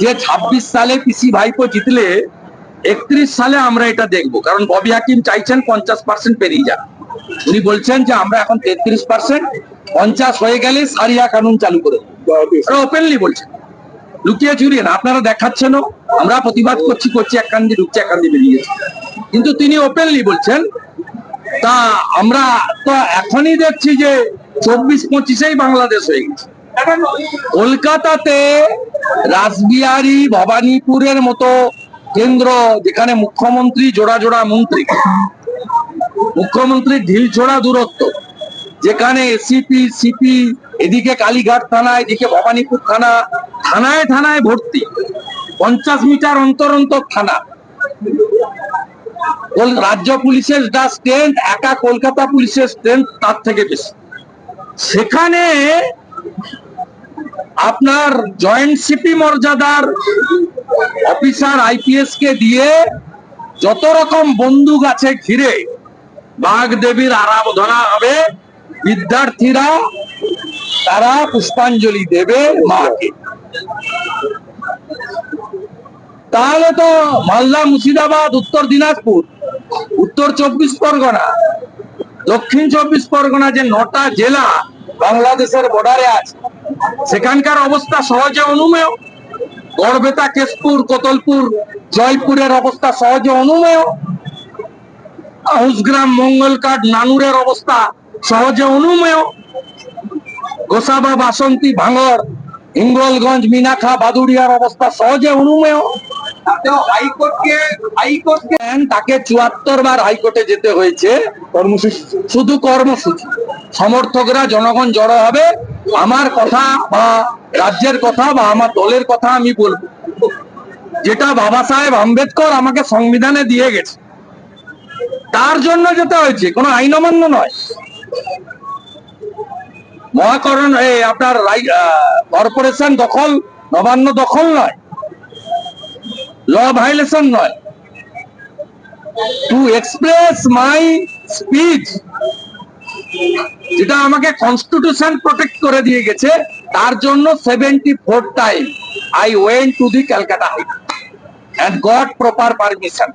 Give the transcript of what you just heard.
যে ছাব্বিশ সালে পিসি ভাইপো জিতলে, একত্রিশ সালে আমরা এটা দেখব। কারণ ববি হাকিম চাইছেন পঞ্চাশ পার্সেন্ট পেরিয়ে যাক। উনি বলছেন যে আমরা এখন তেত্রিশ পার্সেন্ট পঞ্চাশ হয়ে গেলে সারিয়া কানুন চালু করে ওপেনলি বলছেন। লুকিয়ে চুরিয়ে না, আপনারা দেখাচ্ছেনও। আমরা প্রতিবাদ করছি করছি, এক কান্দি ঢুকছে, এক কান্দি বেরিয়ে যাচ্ছে কিন্তু তিনি ওপেনলি বলছেন, তা আমরা তো এখনই দেখছি যে চব্বিশ পঁচিশেই বাংলাদেশ হয়ে গেছে। কলকাতাতে রাসবিহারী ভবানীপুরের মতো কেন্দ্র যেখানে মুখ্যমন্ত্রী জোড়া জোড়া মন্ত্রী। মুখ্যমন্ত্রী ঢিল ছোড়া দূরত্ব, যেখানে এসিপি, সিপি, এদিকে কালীঘাট থানা এদিকে ভবানীপুর থানা, থানায় থানায় ভর্তি, পঞ্চাশ মিটার অন্তর অন্তর থানা। রাজ্য পুলিশের যা স্ট্রেন্থ একা কলকাতা পুলিশের স্ট্রেন্থ তার থেকে বেশি। সেখানে আপনার জয়েন্ট সিপি মর্যাদার অফিসার আইপিএস কে দিয়ে যত রকম বন্দুক আছে ঘিরে বাঘ দেবীর আরাধনা হবে, বিদ্যার্থীরা তারা পুষ্পাঞ্জলি দেবে মাকে। তাহলে তো মালদা মুর্শিদাবাদ, উত্তর দিনাজপুর, উত্তর চব্বিশ পরগনা, দক্ষিণ চব্বিশ পরগনা যে নটা জেলা বাংলাদেশের বর্ডারে আছে সেখানকার অবস্থা সহজে অনুমেয়। গড়বেতা কেশপুর কোতলপুর জয়পুরের অবস্থা সহজে অনুমেয়। আউসগ্রাম মঙ্গলকাট নানুরের অবস্থা সহজে অনুমেয়। গোসাবা বাসন্তী ভাঙর হিঙ্গলগঞ্জ মিনাখা বাদুড়িয়ার অবস্থা সহজে অনুমেয়। হাইকোর্টকে হাইকোর্টকে তাকে চুয়াত্তর বার হাইকোর্টে যেতে হয়েছে। কর্মসূচি। শুধু কর্মসূচি। সমর্থকরা জনগণ জড়ো হবে। আমার কথা বা রাজ্যের কথা বা আমার দলের কথা আমি বলব। যেটা বাবা সাহেব আম্বেদকর আমাকে সংবিধানে দিয়ে গেছে। তার জন্য যেতে হয়েছে, কোনো আইন অমান্য নয়। মহাকরণ আপনার কর্পোরেশন দখল, নবান্ন দখল নয়। ল ভাইলেশন নয়। টু এক্সপ্রেস মাই স্পিচ যেটা আমাকে কনস্টিটিউশন প্রোটেক্ট করে দিয়ে গেছে, তার জন্য seventy four time I went to the Calcutta high and got proper permission